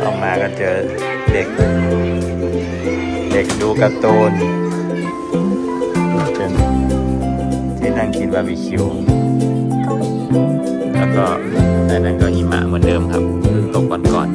เอามาก็เจอเด็ก เด็กดูการ์ตูนเป็นที่นั่งกินบาร์บีคิว แล้วก็แต่นั้นก็หิมะเหมือนเดิมครับเพิ่งตกก่อนก่อน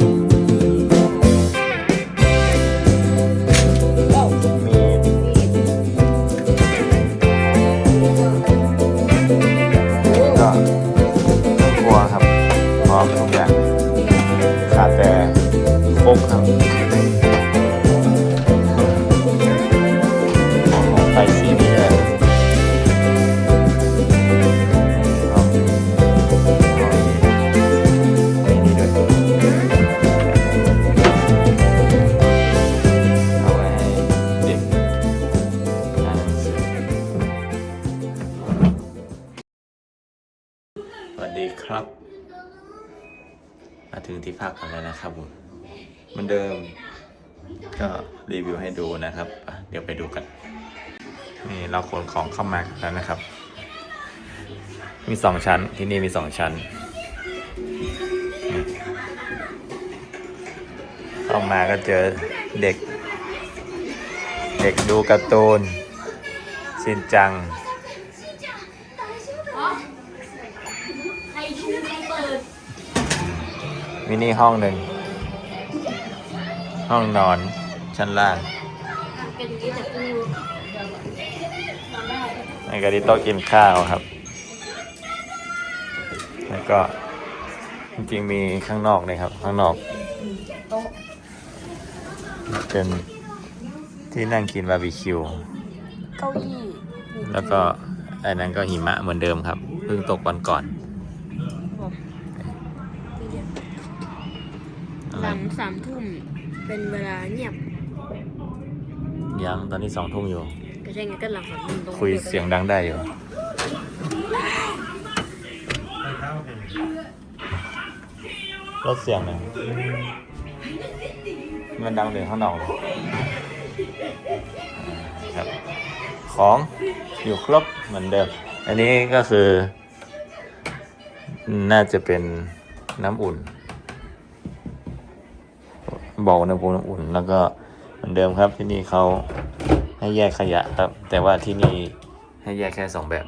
ถึงที่พักกันแล้วนะครับผมเหมือนเดิม ก็รีวิวให้ดูนะครับ เดี๋ยวไปดูกัน นี่เราขนของเข้ามาแล้วนะครับ มีสองชั้นที่นี่มีสองชั้น เข้ามาก็เจอเด็ก เด็กดูการ์ตูนชินจัง ใครชูใครเปิด มินิห้องหนึ่ง ห้องนอนชั้นล่างเป็นอย่างนี้แต่กูนอนได้ในกระดิโต๊ะกินข้าวครับ แล้วก็จริงๆมีข้างนอกเลยครับ ข้างนอกโต๊ะเป็นที่นั่งกินบาร์บีคิว เก้าอี้ แล้วก็อันนั้นก็หิมะเหมือนเดิมครับ เพิ่งตกวันก่อน อะไรหลังสามทุ่มเป็นเวลาเงียบยังตอนนี้สองทุ่มอยู่ ก็ใช่ไงก็หลังสามทุ่มตรงคุยเสียงดังได้อยู่ลดเสียงหน่อยมันดังเลยข้างนอกเลยครับ ของอยู่ครบเหมือนเดิม อันนี้ก็คือ น่าจะเป็นน้ำอุ่น บอกอุณหภูมิน้ำอุ่น แล้วก็เหมือนเดิมครับที่นี่เขาให้แยกขยะครับ แต่ว่าที่นี่ให้แยกแค่สองแบบ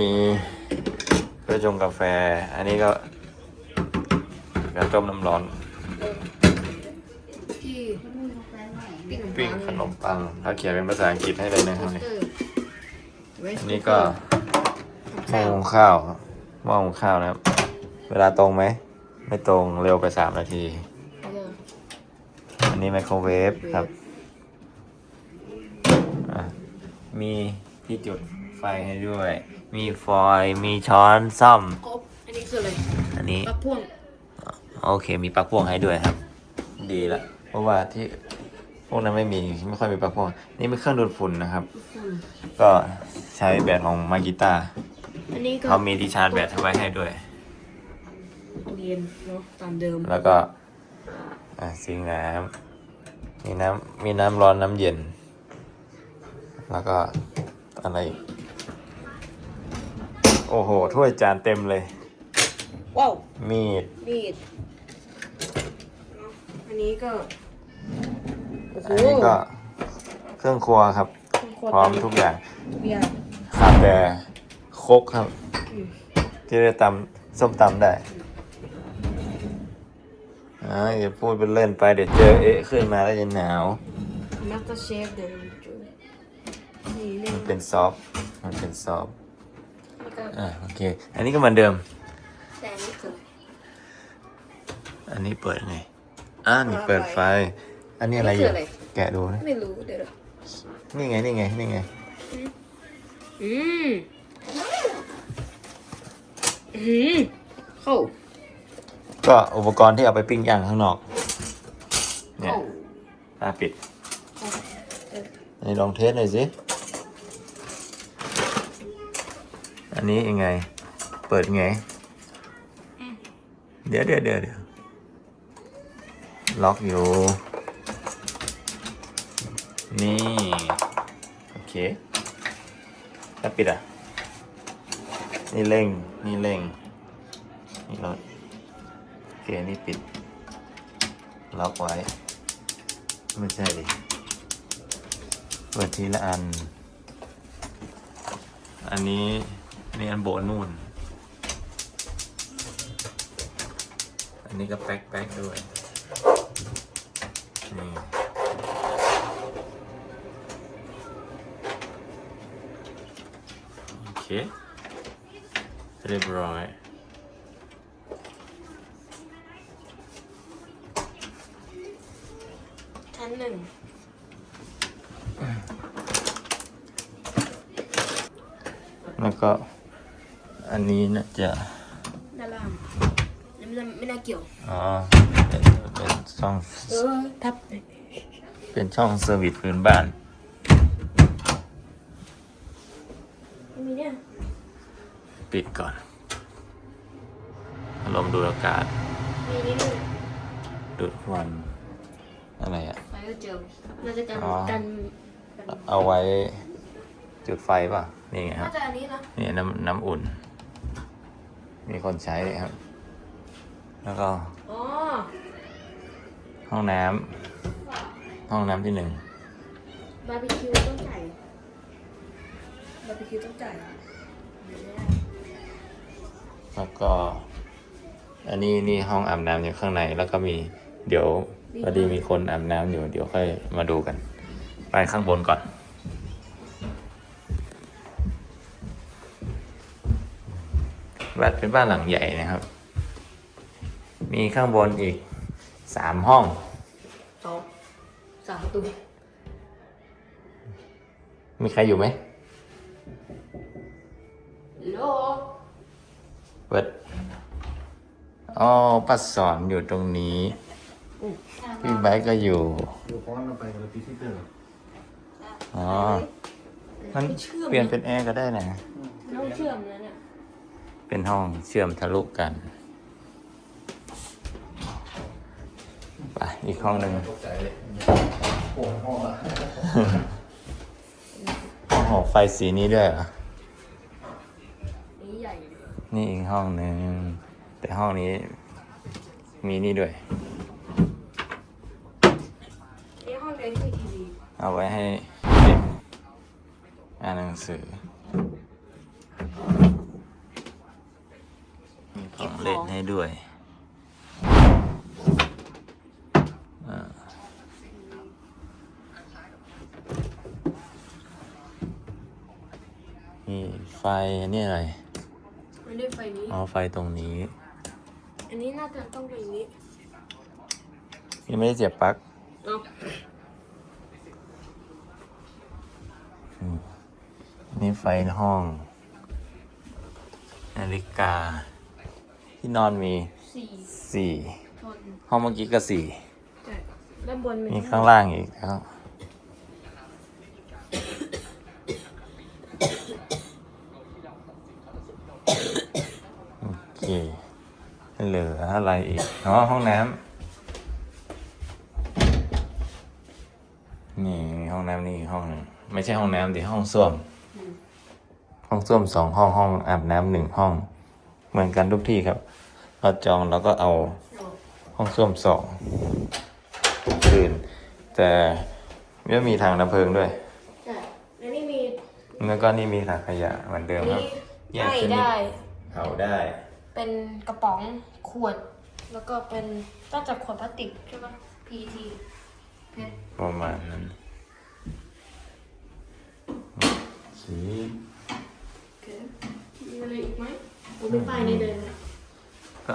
มีเพื่อชงกาแฟ อันนี้ก็การต้มน้ำร้อน ที่ปิ้งขนมปังเขาเขียนเป็นภาษาอังกฤษให้เลยนะครับนี่อันนี้ก็หม้อหุงข้าวหม้อหุงข้าวนะครับ เวลาตรงไหม ไม่ตรงเร็วไปสามนาทีแล้วก็อันนี้ไมโครเวฟครับอะมีที่จุดไฟให้ด้วย มีฟอยล์มีช้อนซ่อม ครบ อันนี้คืออะไรอันนี้ ปลั๊กพ่วงโอเค มีปลั๊กพ่วงให้ด้วยครับ ดีละ เพราะว่าที่พวกนั้นไม่มีไม่ค่อยมีปลั๊กพ่วง นี่เป็นเครื่องดูดฝุ่นนะครับ อืมก็ใช้แบตของมากิต้าอันนี้ก็เขามีที่ชาร์จแบตไว้ให้ด้วย เรียนเนาะตามเดิม แล้วก็อะซิงค์น้ำมีน้ำมีน้ำร้อนน้ำเย็น แล้วก็อะไรอีกโอ้โห ถ้วยจานเต็มเลย ว้าว มีด มีดเนอะอันนี้ก็โอ้โหอันนี้ก็เครื่องครัวครับพร้อมทุกอย่างเบียร์ขาดแต่โคกครับ อืมที่จะตำส้มตำได้ อ่าอย่าพูดเป็นเล่นไปเดี๋ยวเจอเอะขึ้นมาแล้วจะหนาวมาสเตอร์เชฟเดี๋ยวมันจะนี่เนี่ยมันเป็นซอฟต์มันเป็นซอฟต์แล้วก็อ่าโอเค อันนี้ก็เหมือนเดิม แต่อันนี้คืออันนี้เปิดไงอ่านี่เปิดไฟ อันนี้อะไรอนี่คืยู่ออะไรแกะดูนะไม่รู้เดี๋ยวนี่ไงนี่ไงนี่ไงอืมอืมเข้า ก็อุปกรณ์ที่เอาไปปิ้งย่างข้างนอก เนี่ยเข้าตาปิดเข้าเอออันนี้ลองเทสหน่อยสิ อันนี้ยังไง เปิดไงเดี๋ยวเดี๋ยวเดี๋ยวเดี๋ยวล็อกอยู่ นี่ โอเคแล้วปิดอะ นี่เร่ง นี่เร่ง นี่รถ โอเคนี่ปิด ล็อกไว้ ไม่ใช่ดิเปิดทีละอัน อันนี้นี่อันโบนนู่น อันนี้ก็แป๊กแป๊กด้วย นี่โอเคเรียบร้อย ชั้นหนึ่งแล้วก็อันนี้น่าจะด้านล่างไม่น่าไม่น่าเกี่ยวอ๋อเป็นเป็นช่องเออทับเป็นช่องเซอร์วิสพื้นบ้านไม่มีเนี่ยปิดก่อนลมดูดอากาศ มีนิดนึงดูดควันอะไรอะ ไฟก็เจอน่าจะกันอ๋อ กันกันเอาไว้จุดไฟป่ะ นี่ไงคน่ารับจะอันนี้นะนี่น้ำน้ำอุ่น มีคนใช้ครับ แล้วก็อ๋อห้องน้ำห้องน้ำที่หนึ่ง บาร์บีคิวต้องจ่ายบาร์บีคิวต้องจ่ายไม่ได้แล้วก็ อันนี้นี่ห้องอาบน้ำอยู่ข้างในแล้วก็มีเดี๋ยว พอดีมีคนอาบน้ำอยู่ เดี๋ยวค่อยมาดูกัน ไปข้างบนก่อนบ้านเป็นบ้านหลังใหญ่นะครับ มีข้างบนอีกสามห้องสองสามประตูมีใครอยู่ไหมโลเปิดอ๋อป้าสอนอยู่ตรงนี้อืม พี่ไบค์ก็อยู่อยู่พร้อมกันไปกับเราที่ที่เดิมอ๋อมันเปลี่ยนเป็นแอร์ก็ได้นะต้องเชื่อมนะเนี่ยเป็นห้องเชื่อมทะลุกันไปอีกห้องหนึ่งตกใจเลยโอ้ห้องอะห้องหอไฟสีนี้ด้วยเหรอนี่ใหญ่นี่อีกห้องหนึ่งแต่ห้องนี้มีนี่ด้วย นี่ห้องเรียนที่ทีวี เอาไว้ให้เด็กอ่านหนังสือ มีของเล่นให้ด้วยอ่านี่ไฟอันนี่อะไรไม่ได้ไฟนี้เอาไฟตรงนี้ อันนี้น่าจะต้องเป็นอย่างนี้ ยังไม่ได้เสียบปลั๊ก นี่ไฟห้อง นาฬิกา ที่นอนมีสี่สี่ทนห้องเมื่อกี้ก็สี่แต่ด้านบนเป็นมีข้างล่างอีกแล้วโอเคเหลืออะไรอีกอ๋อห้องน้ำนี่มีห้องน้ำนี่อีกห้องหนึ่งไม่ใช่ห้องน้ำดิห้องส้วม ห้องส้วมสองห้องห้องอาบน้ำหนึ่งห้อง เหมือนกันทุกที่ครับเราจองแล้วก็เอาเอาห้องส้วมสองคืน แต่ไม่มีทางน้ำเพลิงด้วยแต่แล้วนี่มีแล้วก็นี่มีถังขยะเหมือนเดิมครับแยกไม่ชนิดได้ เผาได้ เป็นกระป๋องขวด แล้วก็เป็นต้องจากขวดพลาสติกใช่ปะ PET เพชรประมาณนั้น สีโอเคมีอะไรอีกไหมผมมีป้ายในเดินนะก็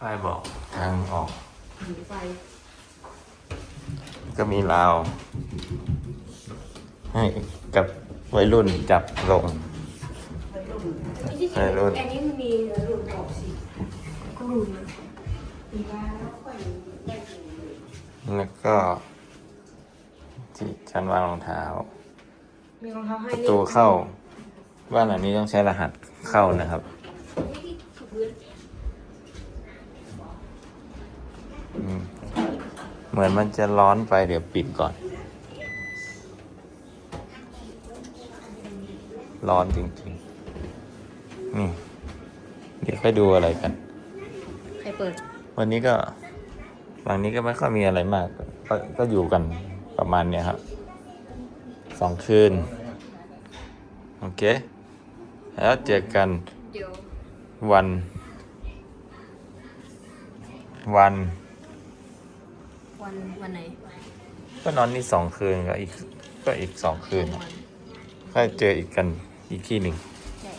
ป้ายบอกทางออก หนีไฟก็มีราว ให้กับวัยรุ่นจับลงวัยรุ่น อันนี้มันมีวัยรุ่นออกสิก็รุ่นะมีบ้าแล้วก็ได้กิน แล้วก็ ที่ชั้นวางรองเท้า มีรองเท้าให้ประตูเข้า บ้านหลังนี้ต้องใช้รหัสเข้านะครับที่ถูพื้นอืมเหมือนมันจะร้อนไปเดี๋ยวปิดก่อน ร้อนจริงๆ นี่ เดี๋ยวค่อยดูอะไรกัน ใครเปิด วันนี้ก็ฝั่งนี้ก็ไม่ค่อยมีอะไรมาก ก็ก็อยู่กันประมาณเนี้ยครับ สองคืน โอเค แล้วเจอกันเดี๋ยววัน วัน วัน วันไหน ก็นอนนี่สองคืนก็อีกก็อีกสองคืนสองวันค่อยเจออีกกันอีกที่หนึ่งใช่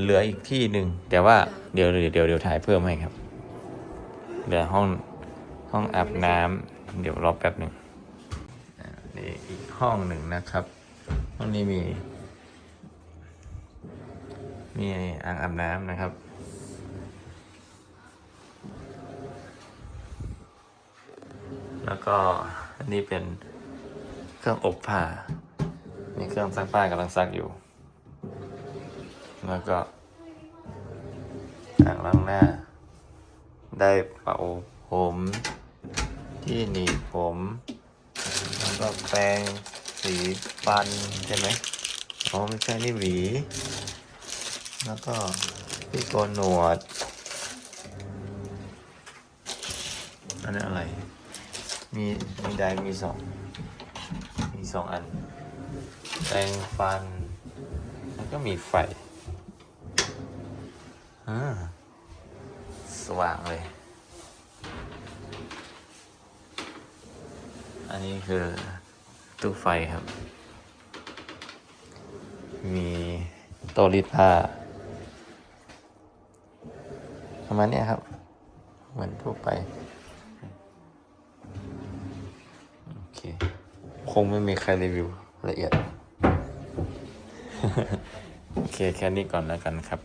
เหลืออีกที่หนึ่งแต่ว่าเดี๋ยวเดี๋ยวเดี๋ยวเดี๋ยวถ่ายเพิ่มให้ครับเหลือห้องห้องอาบน้ำเดี๋ยวรอแป๊บหนึ่งอ่านี่อีก ห้องหนึ่งนะครับ ห้องนี้มี มีอ่างอาบน้ำนะครับ แล้วก็อันนี้เป็นเครื่องอบผ้านี่เครื่องซักผ้ากำลังซักอยู่ แล้วก็อ่างล้างหน้า ได้เป่าผมที่หนีบผม ก็แปรงสีฟันใช่ไหมอ๋อไม่ใช่นี่หวี แล้วก็ที่โกนหนวด อันนี้อะไร มีมีไดร์มีสอง มีสองอัน แปรงฟัน แล้วก็มีไฟอ่าสว่างเลย อันนี้คือตู้ไฟครับ มีโต๊ะรีดผ้าประมาณนี้ครับ เหมือนทั่วไป โอเค คงไม่มีใครรีวิวละเอียด โอเค แค่นี้ก่อนแล้วกันครับ